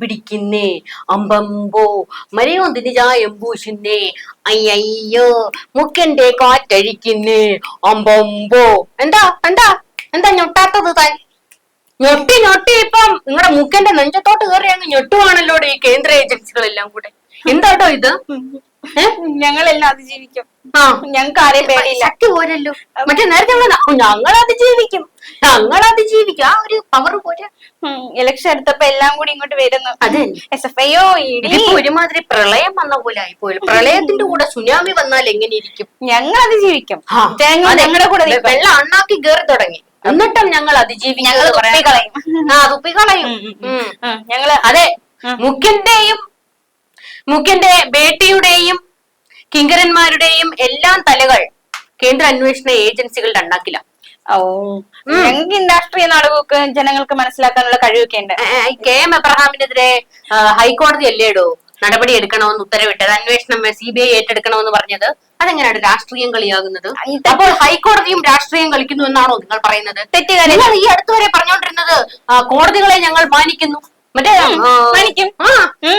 പിടിക്കുന്നേ. അമ്പമ്പോ മരയോന്തിന് ചായം പൂശുന്നേ. അയ്യോ മുക്കന്റെ കാറ്റഴിക്കുന്നേ. അമ്പമ്പോ. എന്താ എന്താ എന്താ ഞൊട്ടാത്തത് താൻ? ഞൊട്ടി ഞൊട്ടി ഇപ്പം നിങ്ങളുടെ മുക്കന്റെ നെഞ്ചത്തോട്ട് കയറി ഞൊട്ടുവാണല്ലോ ഈ കേന്ദ്ര ഏജൻസികളെല്ലാം കൂടെ. എന്താട്ടോ ഇത്? ഞങ്ങളെല്ലാം അതിജീവിക്കും. ഞങ്ങൾക്ക് ആരെയും പേടിയില്ല. ശക്തി പോരല്ലോ. മറ്റേ നേരത്തെ ഞങ്ങൾ അതിജീവിക്കും. ഞങ്ങൾ അതിജീവിക്കും. ആ ഒരു പവർ പോര. ഇലക്ഷൻ എടുത്തപ്പോ എല്ലാം കൂടി ഇങ്ങോട്ട് വരുന്നു. അതെ. എസ് എഫ് ഐയോ ഒരുമാതിരി പ്രളയം വന്ന പോലെ ആയി ആയിപ്പോയി പ്രളയത്തിന്റെ കൂടെ സുനാമി വന്നാൽ എങ്ങനെ ഇരിക്കും? ഞങ്ങൾ അതിജീവിക്കും. ഞങ്ങളുടെ കൂടെ. വെള്ളം അണ്ണാക്കി കേറി തുടങ്ങി. എന്നിട്ടും ഞങ്ങൾ അതിജീവിക്കും. ഞങ്ങൾ എന്ന് തുപ്പിക്കളയും. ആ. ഉം, ഞങ്ങൾ അതെ. മുഖ്യന്റെയും മുഖ്യന്റെ ബേട്ടിയുടെയും കിങ്കരന്മാരുടെയും എല്ലാം തലകൾ കേന്ദ്ര അന്വേഷണ ഏജൻസികളുടെ അണ്ണാക്കില ഓ ഞങ്ങൾക്ക് ഈ രാഷ്ട്രീയ നാടകമൊക്കെ ജനങ്ങൾക്ക് മനസ്സിലാക്കാനുള്ള കഴിവൊക്കെ ഉണ്ട് കെ എം എബ്രഹാമിനെതിരെ ഹൈക്കോടതി അല്ലേടോ നടപടി എടുക്കണമെന്ന് ഉത്തരവിട്ടത്. അന്വേഷണം സി ബി ഐ ഏറ്റെടുക്കണമെന്ന് പറഞ്ഞത്. അതെങ്ങനെയാണ് രാഷ്ട്രീയം കളിയാകുന്നത്? അപ്പോൾ ഹൈക്കോടതിയും രാഷ്ട്രീയം കളിക്കുന്നു എന്നാണോ നിങ്ങൾ പറയുന്നത്? തെറ്റുകാരി ഈ അടുത്തുവരെ പറഞ്ഞുകൊണ്ടിരുന്നത് കോടതികളെ ഞങ്ങൾ മാനിക്കുന്നു. മറ്റേ ആ, മാനിക്കും. ആ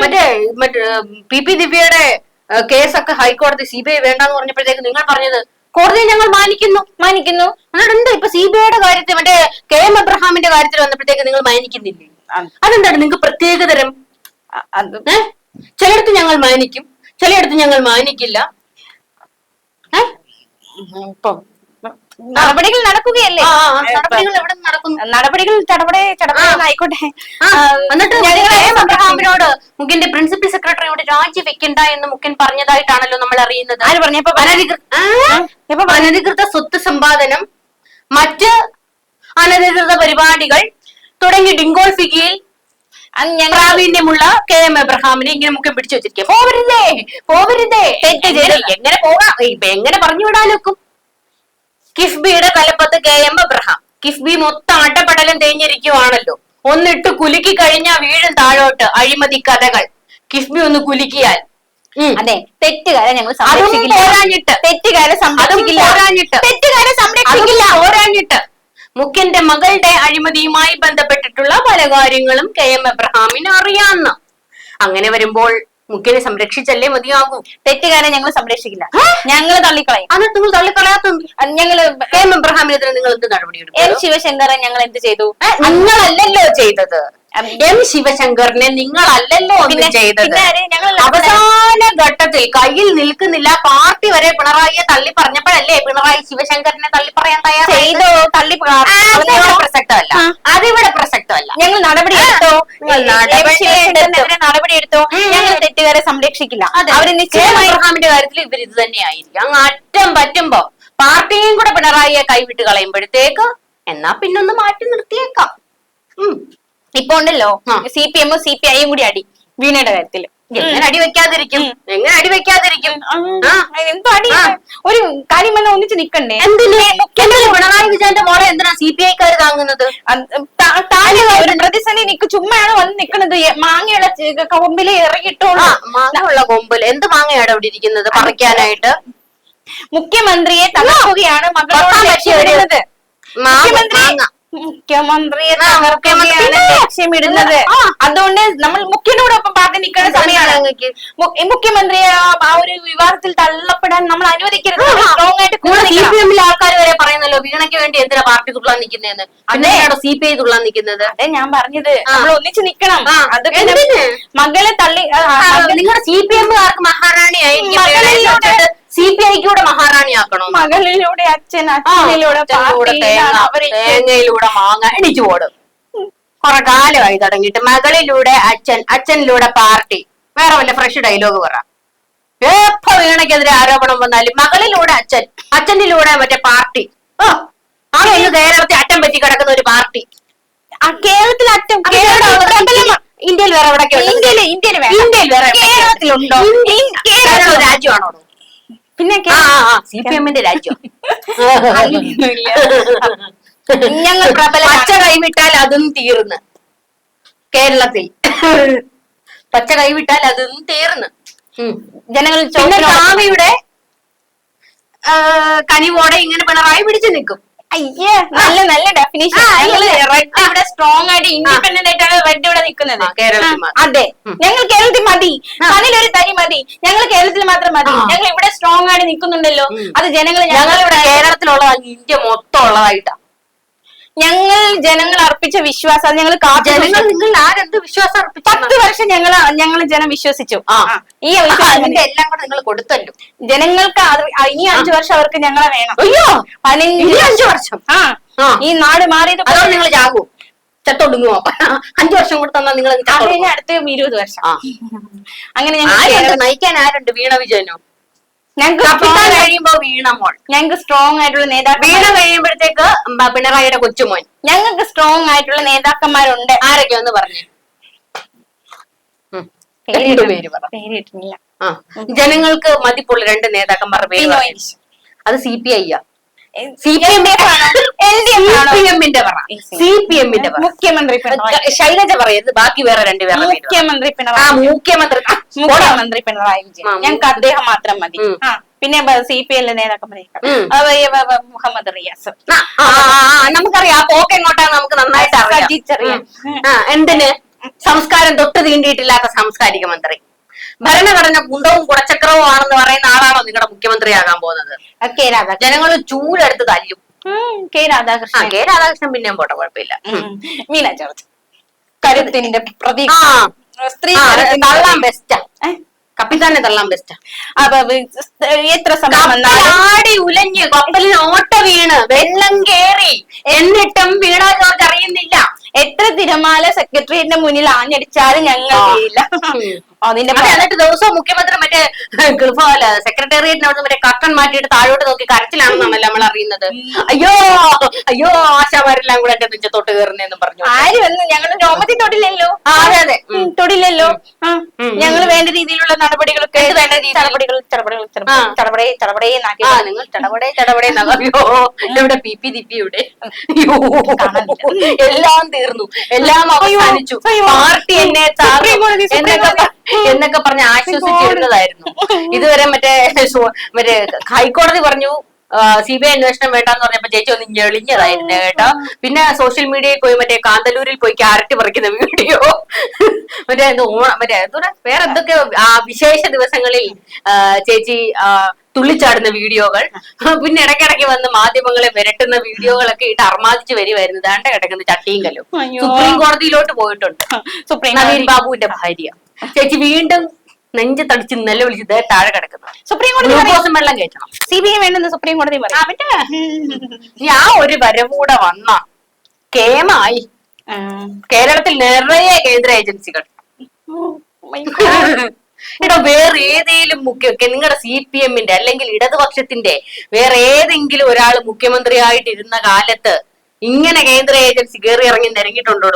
മറ്റേ മറ്റേ പി പി ദിവ്യയുടെ കേസൊക്കെ ഹൈക്കോടതി സി ബി ഐ വേണ്ടെന്ന് പറഞ്ഞപ്പോഴത്തേക്ക് നിങ്ങൾ പറഞ്ഞത് കോടതി ഞങ്ങൾ മാനിക്കുന്നു മാനിക്കുന്നു. എന്നിട്ട് എന്താ ഇപ്പൊ സി ബി ഐയുടെ കാര്യത്തിൽ മറ്റേ കെ എം അബ്രഹാമിന്റെ കാര്യത്തിൽ വന്നപ്പോഴത്തേക്ക് നിങ്ങൾ മാനിക്കുന്നില്ലേ? അതെന്താണ് നിങ്ങൾക്ക് പ്രത്യേകതരം ചിലയിടത്ത് ഞങ്ങൾ മാനിക്കും ചിലയിടത്ത് ഞങ്ങൾ മാനിക്കില്ല? നടപടികൾ നടക്കുകയല്ലേ? നടപടികൾ എവിടെ നടക്കുന്നു? നടപടികൾ ചടപടെ ചടപടെ ആയിക്കോട്ടെ ആ, ആ, എന്നിട്ട് എബ്രഹാമിനോട് മുഖ്യന്റെ പ്രിൻസിപ്പൽ സെക്രട്ടറിയോട് രാജിവെക്കണ്ട എന്ന് മുഖ്യൻ പറഞ്ഞതായിട്ടാണല്ലോ നമ്മൾ അറിയുന്നത്. ആര് പറഞ്ഞപ്പോ അനധികൃത സ്വത്ത് സമ്പാദനം മറ്റ് അനധികൃത പരിപാടികൾ തുടങ്ങി ഡിങ്കോൾ ഫിഗിയിൽ ഞങ്ങൾ പ്രാവീണ്യമുള്ള കെ എം എബ്രഹാമിനെ ഇങ്ങനെ മുഖം പിടിച്ചു വെച്ചിരിക്കുക. പോവരുതേ പോവരുതേ. എങ്ങനെ പോകാം? ഇപ്പൊ എങ്ങനെ പറഞ്ഞു വിടാനൊക്കും കിഫ്ബിയുടെ കലപ്പത്ത് കെ എം എബ്രഹാം കിഫ്ബി മൊത്തം അട്ടപ്പടലം തേഞ്ഞിരിക്കുവാണല്ലോ. ഒന്നിട്ട് കുലുക്കി കഴിഞ്ഞാൽ വീഴും താഴോട്ട് അഴിമതി കഥകൾ. കിഫ്ബി ഒന്ന് കുലുക്കിയാൽ. അതെ തെറ്റുകാരെ ഞങ്ങൾ പോരാഞ്ഞിട്ട്. തെറ്റുകാരെ പോരാഞ്ഞിട്ട്. തെറ്റുകാരെ സംരക്ഷിക്കില്ല. ഓരാഞ്ഞിട്ട് പോരാഞ്ഞിട്ട്. മുഖ്യന്റെ മകളുടെ അഴിമതിയുമായി ബന്ധപ്പെട്ടിട്ടുള്ള പല കാര്യങ്ങളും കെ എം എബ്രഹാമിന് അറിയാവുന്ന അങ്ങനെ വരുമ്പോൾ മുഖ്യനെ സംരക്ഷിച്ചല്ലേ മതിയാകൂ? തെറ്റുകാരെ ഞങ്ങൾ സംരക്ഷിക്കില്ല. ഞങ്ങൾ തള്ളിക്കളയും. അത് നിങ്ങൾ ഞങ്ങൾ കെ എം എബ്രഹാമിനെതിരെ നിങ്ങൾ എന്ത് നടപടി എം ശിവശങ്കറെ ഞങ്ങൾ എന്ത് ചെയ്തു നിങ്ങളല്ലല്ലോ ചെയ്തത്. എം ശിവശങ്കറിനെ നിങ്ങളല്ലല്ലോ ഒന്നും ചെയ്തത്. അവസാന ഘട്ടത്തിൽ കയ്യിൽ നിൽക്കുന്നില്ല. പാർട്ടി വരെ പിണറായിയെ തള്ളി പറഞ്ഞപ്പോഴല്ലേ പിണറായി ശിവശങ്കറിനെ തള്ളി പറയാൻ തയ്യാറായി തള്ളി പ്രസക്തമല്ല. അതിവിടെ പ്രസക്തമല്ല. ഞങ്ങൾ നടപടി എടുത്തോ? നടപടി എടുത്തോ? ഞങ്ങൾ തെറ്റുകാരെ സംരക്ഷിക്കില്ല. അവർ കെ. കാര്യത്തിൽ ഇവർ ഇത് തന്നെയായിരിക്കും. അങ്ങ് അറ്റം പറ്റുമ്പോ പാർട്ടിയും കൂടെ പിണറായിയെ കൈവിട്ട് കളയുമ്പോഴത്തേക്ക് എന്നാ പിന്നൊന്ന് മാറ്റി നിർത്തിയേക്കാം. ഉം. ഇപ്പൊ ഉണ്ടല്ലോ. സി പി എമ്മും സി പി ഐയും കൂടി അടി. വീണയുടെ കാര്യത്തിൽ. എങ്ങനെ അടി വെക്കാതിരിക്കും? എങ്ങനെ അടി വെക്കാതിരിക്കും. എന്തോ അടി? ഒരു കാര്യം വന്ന ഒന്നിച്ച് നിക്കണ്ടേ? പിണറായി വിജയന്റെ മോളെ എന്തിനാ സി പി ഐക്കാർ താങ്ങുന്നത്? പ്രതിസന്ധി നിക്ക്. ചുമ്മാണ് വന്ന് നിക്കണത്. മാങ്ങയുള്ള കൊമ്പിൽ ഇറങ്ങിയിട്ടോളൂ മാങ്ങയുള്ള കൊമ്പിൽ എന്ത് മാങ്ങയാണ് അവിടെ ഇരിക്കുന്നത്? പറിക്കാനായിട്ട്. മുഖ്യമന്ത്രിയെ തകർക്കുകയാണ് മകളോട് മുഖ്യമന്ത്രി മുഖ്യമന്ത്രിയെ തകർക്കുകയാണ്. ലക്ഷ്യമിടുന്നത്. അതുകൊണ്ട് നമ്മൾ മുഖ്യനോടൊപ്പം പാർട്ടി നിൽക്കുന്ന സമയമാണ്. മുഖ്യമന്ത്രിയെ ആ- ഒരു വിവാദത്തിൽ തള്ളപ്പെടാൻ നമ്മൾ അനുവദിക്കരുത്. സ്ട്രോങ് ആയിട്ട് കൂടെ സി പി എമ്മിലെ ആൾക്കാർ വരെ പറയുന്നല്ലോ വീണയ്ക്ക് വേണ്ടി എന്തിനാ പാർട്ടി തുള്ളാൻ നിൽക്കുന്നതെന്ന് പിന്നെയാണോ സി പി ഐ തുള്ളാൻ നിൽക്കുന്നത്? അതെ ഞാൻ പറഞ്ഞത്. നമ്മൾ ഒന്നിച്ച് നിക്കണം. അത് മകളെ തള്ളി നിങ്ങളുടെ സി പി എമ്മുകാർക്ക് ആർക്ക് മകളിലൂടെ- സി പി ഐക്ക് കൂടെ മഹാറാണിയാക്കണോ മകളിലൂടെ അച്ഛൻ അച്ഛനിലൂടെ തേങ്ങയിലൂടെ മാങ്ങ എണിച്ചു ഓടും കൊറേ കാലമായി തുടങ്ങിയിട്ട് മകളിലൂടെ അച്ഛൻ അച്ഛനിലൂടെ പാർട്ടി. വേറെ വല്ല ഫ്രഷ് ഡയലോഗ് പറ. എപ്പോ വീണയ്ക്കെതിരെ ആരോപണം വന്നാലും മകളിലൂടെ അച്ഛൻ അച്ഛനിലൂടെ മറ്റേ പാർട്ടി. ഓ ആ ഇന്ന് കേരളത്തിൽ അറ്റം പറ്റി കിടക്കുന്ന ഒരു പാർട്ടി. കേരളത്തിൽ ഇന്ത്യയിൽ വേറെ എവിടെയൊക്കെ ഇന്ത്യയിൽ വേറെ? കേരളത്തിലുണ്ടോ? കേരളം- രാജ്യമാണോ? പിന്നെ സി പി എമ്മിന്റെ രാജ്യം. ഞങ്ങൾ. പച്ച കൈവിട്ടാൽ അതും തീർന്ന്. കേരളത്തിൽ. പച്ച കൈവിട്ടാൽ അതും തീർന്ന്. ജനങ്ങൾ പിന്നെ കനിവോടെ ഇങ്ങനെ പിണറായി പിടിച്ചു നിൽക്കും. അയ്യേ നല്ല നല്ല ഡെഫിനേഷൻ റെഡ് ഇവിടെ സ്ട്രോങ് ആയിട്ട് ഇൻഡിപെൻഡന്റ് ആയിട്ടാണ് റെഡ് ഇവിടെ നിൽക്കുന്നത്. അതെ. ഞങ്ങൾ കേരളത്തിൽ മതി. അതിലൊരു തരി മതി. ഞങ്ങൾ കേരളത്തിൽ മാത്രം മതി. ഞങ്ങൾ ഇവിടെ സ്ട്രോങ് ആയിട്ട് നിൽക്കുന്നുണ്ടല്ലോ. അത് ജനങ്ങൾ ഞങ്ങളിവിടെ കേരളത്തിലുള്ളതാണ് ഇന്ത്യ മൊത്തം ഉള്ളതായിട്ടാ. ഞങ്ങൾ ജനങ്ങൾ അർപ്പിച്ച വിശ്വാസം അത് ഞങ്ങൾ കാത്തു ജനങ്ങൾ നിങ്ങൾ ആരെന്ത് വിശ്വാസം അർപ്പിച്ചു പത്ത് വർഷം ഞങ്ങൾ ഞങ്ങൾ ജനം വിശ്വസിച്ചു. ആ. ഈ വിശ്വാസം അതിന്റെ എല്ലാം കൂടെ നിങ്ങൾ കൊടുത്തല്ലോ. ജനങ്ങൾക്ക് അത് ഇനി അഞ്ചു വർഷം അവർക്ക് ഞങ്ങളെ വേണം. അയ്യോ! പതിനഞ്ച് ഇനി അഞ്ചു വർഷം. ആ. ആ. ഈ നാട് മാറിയത് അതോടെ നിങ്ങൾ ചാകും. ചത്തൊടുങ്ങുമോ അഞ്ചു വർഷം കൂടെ തന്നാൽ നിങ്ങൾ അത്? അടുത്ത ഇരുപത് വർഷം. അങ്ങനെ ഞങ്ങൾ ആരുണ്ട്? നയിക്കാൻ ആരുണ്ട്? വീണ വിജയനോ? ഞങ്ങൾക്ക് കഴിയുമ്പോ വീണ മോൾ. ഞങ്ങൾക്ക് സ്ട്രോങ് ആയിട്ടുള്ള നേതാക്കൾ വീണ കഴിയുമ്പോഴത്തേക്ക് പിണറായിയുടെ കൊച്ചുമോൻ. ഞങ്ങൾക്ക് സ്ട്രോങ് ആയിട്ടുള്ള നേതാക്കന്മാരുണ്ട്. ആരൊക്കെ ഒന്ന് പറഞ്ഞു പേര് ജനങ്ങൾക്ക് മതിപ്പുള്ള രണ്ട് നേതാക്കന്മാർ പേര്. അത് സി പി ഐ ആ സി പി എമ്മിന്റെ പറ സി പി എമ്മിന്റെ പറ. മുഖ്യമന്ത്രി പിണറായി. ശൈലജ പറയരുത്. ബാക്കി വേറെ രണ്ടുപേരുടെ പേര് പറ. മുഖ്യമന്ത്രി പിണറായി. മുഖ്യമന്ത്രി മുഖ്യമന്ത്രി പിണറായി വിജയൻ. ഞങ്ങൾക്ക് അദ്ദേഹം മാത്രം മതി. പിന്നെ സി പി എൽ നേതാക്കന്മാരെ ഉം. മുഹമ്മദ് റിയാസ്. നമുക്കറിയാം. പോക്ക് എങ്ങോട്ടാണ് നമുക്ക് നന്നായിട്ട് അറിയാം. എന്തിന്? സംസ്കാരം തൊട്ട് തീണ്ടിയിട്ടില്ലാത്ത സാംസ്കാരിക മന്ത്രി. ഭരണഘടന കുണ്ടവും കുടച്ചക്രവും ആണെന്ന് പറയുന്ന ആളാണോ നിങ്ങളുടെ മുഖ്യമന്ത്രിയാകാൻ പോകുന്നത്? കെ രാധാകൃഷ്ണൻ. ജനങ്ങൾ ചൂടെടുത്ത് തല്ലും. കെ രാധാകൃഷ്ണൻ. കെ രാധാകൃഷ്ണൻ പിന്നെയും പോട്ടെ കുഴപ്പമില്ല. മീന ജോർജ്. കരുത്തിന്റെ പ്രതീക സ്ത്രീ തള്ളാൻ. ബെസ്റ്റാ ബെസ്റ്റ് കപ്പിത്താനെ തള്ളാൻ ബെസ്റ്റാ അപ്പൊ എത്ര സമയം വന്നാലും ഉലഞ്ഞ് കപ്പലിന് ഓട്ട വീണ് വെള്ളം കേറി എന്നിട്ടും വീണ ജോർജ് അറിയുന്നില്ല. എത്ര തിരമാല സെക്രട്ടേറിയറ്റിന്റെ മുന്നിൽ ആഞ്ഞടിച്ചാലും ഞങ്ങൾ ആ. എന്നിട്ട് ദിവസവും മുഖ്യമന്ത്രി മറ്റേ ഗൾഫ് അല്ല സെക്രട്ടേറിയറ്റിനോട് മറ്റേ കർട്ടൻ മാറ്റിയിട്ട് താഴോട്ട് നോക്കി കരച്ചിലാണെന്നാണല്ലോ നമ്മൾ അറിയുന്നത്. അയ്യോ അയ്യോ ആശാമാരെല്ലാം കൂടെ എന്റെ പിഞ്ചത്തോട്ട് കയറുന്നെന്ന് പറഞ്ഞു. ആര് വന്ന് ഞങ്ങൾ രോമത്തിൽ തൊടില്ലല്ലോ അതെ അതെ. തൊടില്ലല്ലോ ഞങ്ങൾ വേണ്ട രീതിയിലുള്ള നടപടികളൊക്കെ വേണ്ട നടപടികൾ ചടപടികൾ ചടപടേ ചടപടേ നാക്കി നിങ്ങൾ ചടപടേ ചടപടേ അയ്യോ എവിടെ പി പി ദിപ്പി ഇവിടെ? എല്ലാം തീർന്നു. എല്ലാം അവസാനിച്ചു. പാർട്ടി എന്നെ എന്നെ എന്നൊക്കെ പറഞ്ഞ് ആശ്വസിച്ചിരുന്നതായിരുന്നു ഇതുവരെ മറ്റേ മറ്റേ ഹൈക്കോടതി പറഞ്ഞു സി ബി ഐ അന്വേഷണം വേണ്ടെന്ന് പറഞ്ഞപ്പോ ചേച്ചി ഒന്ന് ഞെളിഞ്ഞതായിരുന്നു കേട്ടോ. പിന്നെ സോഷ്യൽ മീഡിയയിൽ പോയി മറ്റേ കാന്തല്ലൂരിൽ പോയി ക്യാരറ്റ് പറിക്കുന്ന വീഡിയോ. മറ്റേ ഓണ മറ്റേ വേറെ എന്തൊക്കെ ആ വിശേഷ ദിവസങ്ങളിൽ ചേച്ചി തുള്ളിച്ചാടുന്ന വീഡിയോകൾ. പിന്നെ ഇടയ്ക്കിടയ്ക്ക് വന്ന് മാധ്യമങ്ങളെ വിരട്ടുന്ന വീഡിയോകളൊക്കെ ഇട്ട് അർമാദിച്ച് വരുമായിരുന്നു ദാണ്ട കിടക്കുന്ന ചട്ടിയും കല്ലും. സുപ്രീം കോടതിയിലോട്ട് പോയിട്ടുണ്ട്. സുപ്രീം നവീൻ ബാബുവിന്റെ ഭാര്യ. ചേച്ചി വീണ്ടും നെഞ്ച് തടിച്ച് നെല്ല വിളിച്ച് ദേ താഴെ കിടക്കുന്നു സുപ്രീം കോടതി പറയും. ഗ്ലൂക്കോസും വെള്ളം കയറ്റണം സി ബി ഐ വേണ്ടെന്ന് സുപ്രീം കോടതി ആ, പറയും ഞാൻ ഒരു വരവൂടെ വന്ന കേമായി ആ. കേരളത്തിൽ നിറയെ കേന്ദ്ര ഏജൻസികൾ Oh my God. വേറെ ഏതെങ്കിലും മുഖ്യ നിങ്ങളുടെ സി പി എമ്മിന്റെ അല്ലെങ്കിൽ ഇടതുപക്ഷത്തിന്റെ വേറെ ഏതെങ്കിലും ഒരാൾ മുഖ്യമന്ത്രിയായിട്ടിരുന്ന കാലത്ത് ഇങ്ങനെ കേന്ദ്ര ഏജൻസി കയറി ഇറങ്ങി നിരങ്ങിയിട്ടുണ്ടോ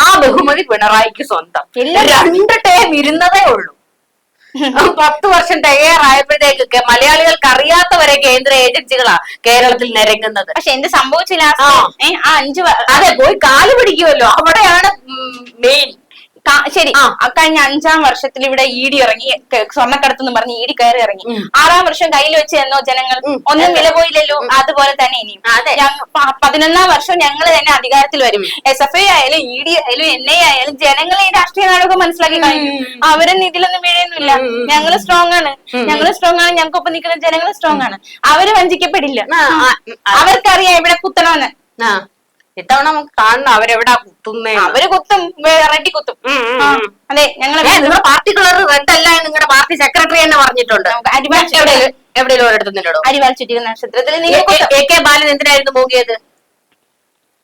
ആ ബഹുമതി പിണറായിക്ക് സ്വന്തം. രണ്ട് ടേം ഇരുന്നതേ ഉള്ളൂ. പത്ത് വർഷം തയ്യാറായപ്പോഴത്തേക്കൊക്കെ മലയാളികൾക്ക് അറിയാത്തവരെ കേന്ദ്ര ഏജൻസികളാ കേരളത്തിൽ നിരങ്ങുന്നത്. പക്ഷെ എന്ത് സംഭവിച്ചില്ല ആ. അഞ്ചു അതെ പോയി കാൽ പിടിക്കുമല്ലോ അവിടെയാണ് മെയിൻ ശരി. കഴിഞ്ഞ അഞ്ചാം വർഷത്തിൽ ഇവിടെ ഇ ഡി ഇറങ്ങി സ്വർണക്കടത്തെന്ന് പറഞ്ഞ് ഡി കയറി ഇറങ്ങി. ആറാം വർഷം കയ്യിൽ വെച്ച് എന്നോ ജനങ്ങൾ ഒന്നും വില പോയില്ലല്ലോ അതുപോലെ തന്നെ ഇനിയും. പതിനൊന്നാം വർഷം ഞങ്ങൾ തന്നെ അധികാരത്തിൽ വരും. എസ് എഫ് ഐ ആയാലും ഇ ഡി ആയാലും എൻ ഐ ആയാലും ജനങ്ങൾ ഈ രാഷ്ട്രീയ നാടകം മനസ്സിലാക്കി കഴിഞ്ഞു. അവരൊന്നും ഇതിലൊന്നും വീഴുന്നില്ല. ഞങ്ങൾ സ്ട്രോങ് ആണ്. ഞങ്ങൾ സ്ട്രോങ് ആണ്. ഞങ്ങൾക്കൊപ്പം നിൽക്കുന്ന ജനങ്ങൾ സ്ട്രോങ് ആണ്. അവർ വഞ്ചിക്കപ്പെടില്ല. അവർക്കറിയാം ഇവിടെ കുത്തണമെന്ന്. ഇത്തവണ നമുക്ക് കാണണം അവരെവിടാ കുത്തുന്നേ. അവർ കുത്തും. റെഡി കുത്തും. അതെ ഞങ്ങൾ നിങ്ങളുടെ പാർട്ടി കളർ റെഡ് അല്ല നിങ്ങളുടെ പാർട്ടി സെക്രട്ടറി തന്നെ പറഞ്ഞിട്ടുണ്ട്. എവിടെയെങ്കിലും ഒരിടത്തും അരിവാൾ ചുറ്റിക നക്ഷത്രത്തിൽ എ കെ ബാലൻ എന്തിനായിരുന്നു പോകിയത്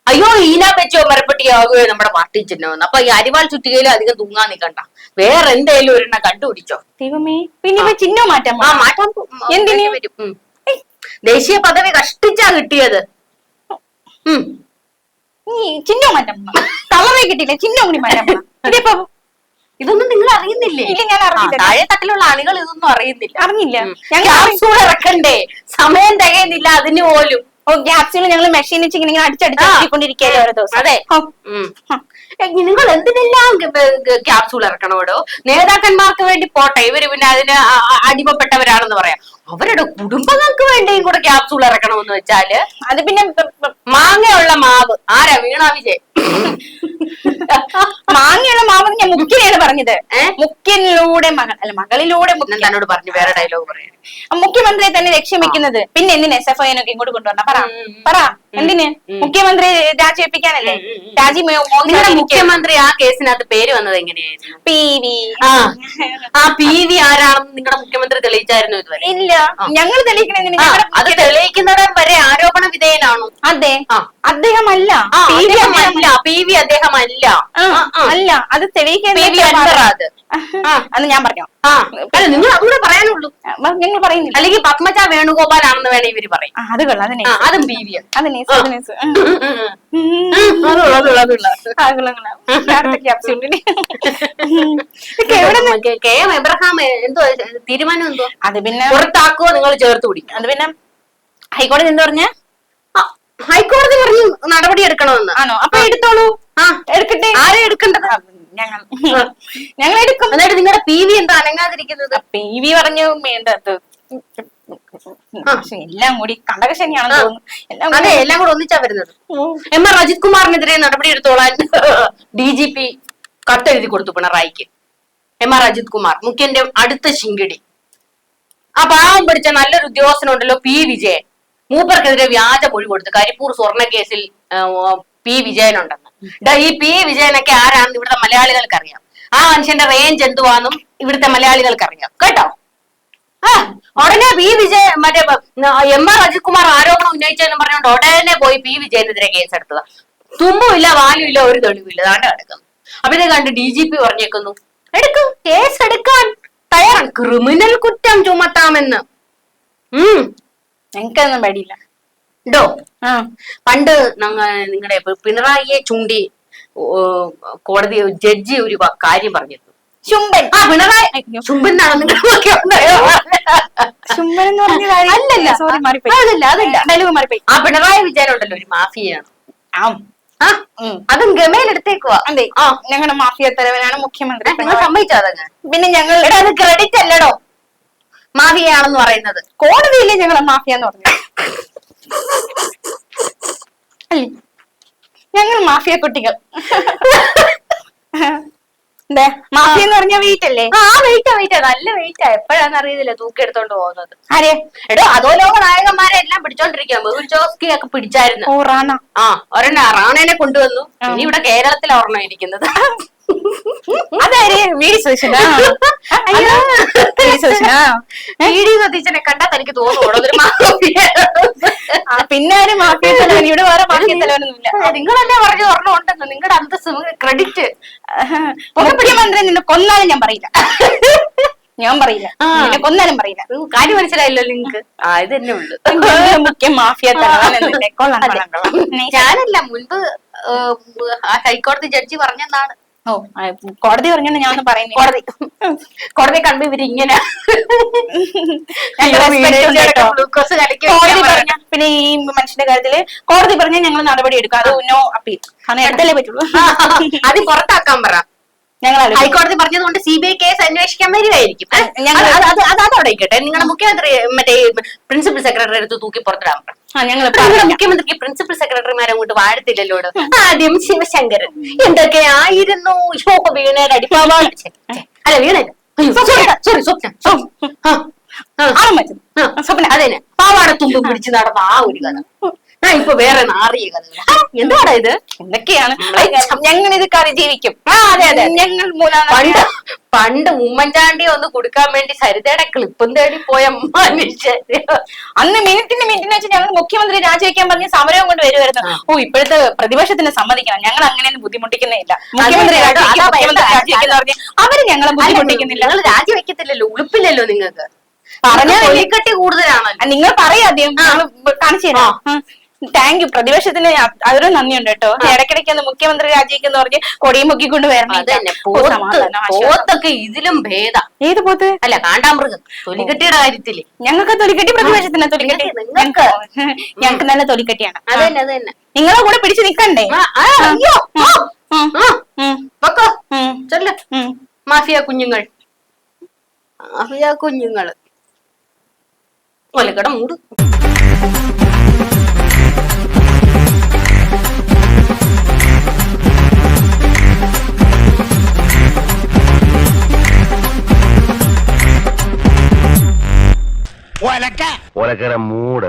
അയ്യോ ഈന വെച്ചോ മരപ്പെട്ടിയാകുകയോ നമ്മുടെ പാർട്ടി ചിഹ്നമെന്ന് അപ്പൊ ഈ അരിവാൾ ചുറ്റികയിൽ അധികം തൂങ്ങാൻ നിൽക്കണ്ട. വേറെ എന്തേലും ഒരെണ്ണം കണ്ടുപിടിച്ചോ. ദൈവമേ പിന്നെ ചിഹ്നം മാറ്റാം ആ? മാറ്റാൻ എന്തിനു? വരും. ദേശീയ പദവി കഷ്ടിച്ചാ കിട്ടിയത്. ഉം. നീ ചിഹ്നം മാറ്റാൻ പോണോ? കളറേ കിട്ടിയില്ല ചിഹ്നം കൂടി മാറ്റാൻ പോണോ? ഇതിപ്പോ ഇതൊന്നും നിങ്ങൾ അറിയുന്നില്ലേ? ഇല്ല, ഞാൻ അറിഞ്ഞില്ല. താഴെ തട്ടിലുള്ള അണികൾ ഇതൊന്നും അറിയുന്നില്ല. അറിഞ്ഞില്ല. ക്യാപ്സൂൾ ഇറക്കണ്ടേ? സമയം തികയുന്നില്ല അതിന് പോലും. ഓ ഗ്യാപ്സിൽ ഞങ്ങൾ മെഷീൻ വെച്ച് ഇങ്ങനെ ആ. അടിച്ചടിച്ചിരിക്കൊണ്ടിരിക്കുകയല്ലേ ഓരോ ദിവസം? അതെ. നിങ്ങൾ എന്തിനെല്ലാം ക്യാപ്സൂൾ ഇറക്കണോടോ നേതാക്കന്മാർക്ക് വേണ്ടി പോട്ടെ ഇവർ പിന്നെ അതിന് അടിമപ്പെട്ടവരാണെന്ന് പറയാം. അവരുടെ കുടുംബങ്ങൾക്ക് വേണ്ടിയും കൂടെ ക്യാപ്സൂൾ ഇറക്കണമെന്ന് വെച്ചാൽ അത് പിന്നെ മാങ്ങയുള്ള മാവ്. ആരാ വീണ വിജയ്? മാങ്ങയുള്ള മാവ് ഞാൻ മുക്കിനെയാണ് പറഞ്ഞത്. മുക്കിനിലൂടെ മകൾ അല്ല മകളിലൂടെ തന്നോട് പറഞ്ഞു വേറെ ഡയലോഗ് പറയാണ് മുഖ്യമന്ത്രിയെ തന്നെ ലക്ഷ്യം വെക്കുന്നത് പിന്നെ എന്തിന് എസ് എഫ് ഐനൊക്കെ ഇങ്ങോട്ട് കൊണ്ടുവന്ന പറ പറ. എന്തിന്? മുഖ്യമന്ത്രി രാജിവെപ്പിക്കാനല്ലേ. രാജി മുഖ്യമന്ത്രി ആ കേസിനകത്ത് പേര് വന്നത് എങ്ങനെയായിരുന്നു? P V. ആ. ആ പി വി ആരാണെന്ന് നിങ്ങളുടെ മുഖ്യമന്ത്രി തെളിയിച്ചായിരുന്നു ഇതുവരെ? ഇല്ല. ഞങ്ങൾ തെളിയിക്കണെന്തിന് ആ, ഞങ്ങളുടെ അത് തെളിയിക്കുന്നവരെ വരെ ആരോപണ വിധേയനാണോ? അതെ. ആ. അദ്ദേഹമല്ല. ആ, പി വി അദ്ദേഹം അദ്ദേഹം- അല്ല പി വി അദ്ദേഹം അല്ല ആ, ആ, ആ. അല്ല. അത് തെളിയിക്കാൻ പി വി അൻവർ അത്. ആ. അന്ന് ഞാൻ പറഞ്ഞോ. ആ. അല്ല നിങ്ങൾ അതുകൂടെ പറയാനുള്ളൂ. നിങ്ങൾ പറയുന്നില്ല. അല്ലെങ്കിൽ പത്മജ വേണുഗോപാൽ ആണെന്ന് വേണേ ഇവർ പറയും. അത് കൊള്ളാം അതിനെ അതും പി വി അത് നൈസ് അത് നൈസ് ഉം. ഉം. അതുള്ള അതുള്ള അതുള്ള ആ, കൊള്ളാം, കൊള്ളാം. അടുത്ത capsule ൽ. ഉം. ഇതൊക്കെ എവിടെ നിന്ന്? കെ- എം എബ്രഹാം എന്തോ തീരുമാനം എന്തോ? അത് പിന്നെ പുറത്താക്കുവോ നിങ്ങൾ ചേർത്ത് പിടിക്കും. അത് പിന്നെ ഹൈക്കോടതി എന്താ പറഞ്ഞ? ഹൈക്കോടതി പറഞ്ഞു നടപടി എടുക്കണമെന്ന്. ആണോ? അപ്പൊ എടുത്തോളൂ. ആ. എടുക്കട്ടെ. ആരെ എടുക്കേണ്ടത്? ഞങ്ങൾ ഞങ്ങൾ എടുക്കും എന്നിട്ട് നിങ്ങളുടെ പി വി എന്താ? അനങ്ങാതിരിക്കുന്നത്? പി വി പറഞ്ഞു വേണ്ടത് എല്ലാം കൂടി കണ്ടകശനിയാണെന്ന് തോന്നുന്നു. എല്ലാം അതെ കൂടി- എല്ലാം കൂടെ ഒന്നിച്ചാ വരുന്നത്. എം ആർ അജിത് കുമാറിനെതിരെ നടപടി എടുത്തോളാൻ ഡി ജി പി കത്തെഴുതി കൊടുത്തു പിണറായിക്ക്. എം ആർ അജിത് കുമാർ മുഖ്യന്റെ അടുത്ത ശിങ്കിടി. ആ പാവം പിടിച്ച നല്ലൊരു ഉദ്യോഗസ്ഥനുണ്ടല്ലോ പി വിജയൻ. മൂപ്പർക്കെതിരെ വ്യാജ മൊഴി കൊടുത്തു കരിപ്പൂർ സ്വർണ കേസിൽ പി വിജയനുണ്ടെന്ന് ഈ പി വിജയനൊക്കെ ആരാണെന്ന് ഇവിടുത്തെ മലയാളികൾക്ക് അറിയാം ആ മനുഷ്യന്റെ റേഞ്ച് എന്തുവാന്നും ഇവിടുത്തെ മലയാളികൾക്ക് അറിയാം കേട്ടോ? ആ ഉടനെ പി വിജയ മറ്റേ എം ആർ അജിത് കുമാർ ആരോപണം ഉന്നയിച്ചെന്ന് പറഞ്ഞുകൊണ്ട് ഉടനെ പോയി പി വിജയനെതിരെ കേസ് എടുത്തത്. തുമ്പുമില്ല വാലുമില്ല ഒരു തെളിവില്ല അതാണ്ട് കിടക്കുന്നു അപ്പൊ ഇത് കണ്ട് ഡി ജി പി പറഞ്ഞേക്കുന്നു. എടുക്കും. കേസ് എടുക്കാൻ തയ്യാറാണ്. ക്രിമിനൽ കുറ്റം ചുമത്താമെന്ന്. ഉം. ഞങ്ങൾക്കൊന്നും പേടിയില്ല. ഡോ പണ്ട് നിങ്ങളുടെ പിണറായിയെ ചൂണ്ടി കോടതി ജഡ്ജി ഒരു കാര്യം പറഞ്ഞിരുന്നു. ചുംബൻ ആ പിണറായി ചുംബനാണ് നിങ്ങളൊക്കെ ചുംബൻ എന്ന് പറഞ്ഞ അല്ലല്ല. സോറി മാറിപ്പോയി. അതല്ല അതല്ല. ഡയലോഗ് മാറിപ്പോയി. ആ പിണറായി വിജയനുണ്ടല്ലോ ഒരു മാഫിയാണ്. ആം. അതും ഗമയിലെടുത്തേക്കുവാ. അതെ. ആ. ഞങ്ങളുടെ മാഫിയ തലവനാണ് മുഖ്യമന്ത്രി. നിങ്ങൾ സമ്മതിച്ചോ അതങ്ങ്? പിന്നെ ഞങ്ങൾ ക്രെഡിറ്റ് അല്ലടോ. മാഫിയാണെന്ന് പറയുന്നത്. കോടതിയില്ലേ ഞങ്ങളെ മാഫിയ എന്ന് പറഞ്ഞു അല്ലേ ഞങ്ങൾ മാഫിയ കുട്ടികൾ ദേ, മാഫിയ എന്ന് പറഞ്ഞ വെയിറ്റ് അല്ലേ? ആ വെയിറ്റാ വെയിറ്റാ നല്ല വെയിറ്റാ എപ്പോഴാന്ന് അറിയത്തില്ല. തൂക്കിയെടുത്തോണ്ട് പോകുന്നത്. ആരെ? എടോ അതോ ലോക നായകന്മാരെ എല്ലാം പിടിച്ചോണ്ടിരിക്കുക മെഹുൽ ചോസ്കി ഒക്കെ പിടിച്ചായിരുന്നു. ഓ റാണ. ആ ഒരെണ്ണ റാണേനെ കൊണ്ടുവന്നു. ഇനി ഇവിടെ കേരളത്തിൽ ഒരെണ്ണം ഇരിക്കുന്നത്. അതാര് വീടി സോഷ്യനാ വീടി ഇ ഡി സതീശനെ കണ്ടാൽ തനിക്ക് തോന്നുന്നു. പിന്നെ ആര് മാഫിയ തലവൻ ഇവിടെ വേറെ മാഫിയ തലവനൊന്നുമില്ല. നിങ്ങളല്ലേ പറഞ്ഞു ഓർമ്മ നിങ്ങളുടെ അന്തസ് ക്രെഡിറ്റ് മുഖ്യമന്ത്രി നിന്നെ കൊന്നാലും ഞാൻ പറയില്ല. ഞാൻ പറയില്ല. നിന്നെ കൊന്നാലും പറയില്ല. കാര്യം മനസ്സിലായില്ലോ നിങ്ങൾക്ക് ആ ഇത് തന്നെ ഉള്ളു. മുഖ്യ മാഫിയ തലവൻ. ഞാനല്ല മുൻപ് ഹൈക്കോടതി ജഡ്ജി പറഞ്ഞെന്നാണ് ഓ കോടതി പറഞ്ഞോണ്ട് ഞാൻ ഒന്നും പറയുന്നില്ല കോടതി. കോടതി കണ്ടു ഇവർ ഇങ്ങനെ. ഗ്ലൂക്കോസ് കലക്കി പറഞ്ഞ പിന്നെ ഈ മനുഷ്യന്റെ കാര്യത്തിൽ കോടതി പറഞ്ഞാൽ ഞങ്ങൾ നടപടി എടുക്കും. അത് നോ അപ്പീൽ എടുത്തല്ലേ പറ്റുള്ളൂ. അത് പുറത്താക്കാൻ പറ. ഞങ്ങൾ. ഹൈക്കോടതി പറഞ്ഞതുകൊണ്ട് സി ബി ഐ കേസ് അന്വേഷിക്കാൻ വരികയായിരിക്കും. ഏ? ഞങ്ങൾ- അത് അത് അത് അതവിടെ ഇരിക്കട്ടെ. നിങ്ങളുടെ മുഖ്യമന്ത്രി മറ്റേ പ്രിൻസിപ്പൽ സെക്രട്ടറി എടുത്ത് തൂക്കി പുറത്തിടാൻ നിങ്ങളുടെ മുഖ്യമന്ത്രിക്ക് പ്രിൻസിപ്പൽ സെക്രട്ടറിമാരെ അങ്ങോട്ട് വാഴത്തില്ലല്ലോ. ആദ്യം ശിവശങ്കരൻ. എന്തൊക്കെയായിരുന്നു യോ വീണയുടെ അടിപ്പാവാ. ഛെ, ഛെ. അല്ല വീണല്ല സോറി സ്വപ്ന. സ്വപ്ന അതന്നെ. പാവാട തുമ്പ് പിടിച്ച് നടന്ന ആ ഒരു കഥ. ആ ഇപ്പൊ വേറെ നാറിയ കഥ എന്താണ് ഇത്? എന്തൊക്കെയാണ്? ഞങ്ങൾ ഇത് കറി ജീവിക്കും. ആ അതെ അതെ. ഞങ്ങൾ പണ്ട് പണ്ട് ഉമ്മൻചാണ്ടി ഒന്ന് കൊടുക്കാൻ വേണ്ടി സരിതയുടെ ക്ലിപ്പും തേടി പോയ അന്ന് മിനിറ്റിന് മിനിറ്റിന് വെച്ച് ഞങ്ങൾ മുഖ്യമന്ത്രി രാജിവെക്കാൻ പറഞ്ഞ സമരവും കൊണ്ട് വരുമായിരുന്നു ഓ ഇപ്പോഴത്തെ പ്രതിപക്ഷത്തിന് സമ്മതിക്കണം. ഞങ്ങൾ അങ്ങനെയൊന്നും ബുദ്ധിമുട്ടിക്കുന്നേ ഇല്ല. മുഖ്യമന്ത്രി രാജിവെക്കും, മുഖ്യമന്ത്രി രാജിവെക്കുന്ന പറഞ്ഞ് അവർ ഞങ്ങളെ ബുദ്ധിമുട്ടിക്കുന്നില്ല. നിങ്ങൾ രാജിവെക്കത്തില്ലല്ലോ ഉളുപ്പില്ലല്ലോ നിങ്ങൾക്ക്. പറഞ്ഞാ കൂടുതലാണ് കൂടുതലാണല്ലോ. ആ, നിങ്ങൾ പറയാദ്യം കാണിച്ചു തരാം. താങ്ക് യു പ്രതിപക്ഷത്തിന് അതൊരു നന്ദിയുണ്ട് കേട്ടോ. ഇടയ്ക്കിടയ്ക്ക് ഒന്ന് മുഖ്യമന്ത്രി രാജിവെക്കുന്ന പറഞ്ഞ് കൊടിയും മുക്കിക്കൊണ്ട് വരണം ഇതിലും ഭേദ. ഏത് പോത്ത്? അല്ല കാണ്ടാമൃഗം. തൊലിക്കെട്ടിയുടെ കാര്യത്തിൽ. ഞങ്ങൾക്ക് തൊലിക്കെട്ടി പ്രതിപക്ഷത്തിന് തൊലിക്കെട്ടി ഞങ്ങൾക്ക് ഞങ്ങൾക്ക് നല്ല തൊലിക്കെട്ടിയാണ്. അതന്നെ അതന്നെ. നിങ്ങളെ കൂടെ പിടിച്ചു നിക്കണ്ടേ മാഫിയ കുഞ്ഞുങ്ങൾ. മാഫിയ കുഞ്ഞുങ്ങൾ. ഒലക്കട മൂട്. ഒലക്കര മൂട്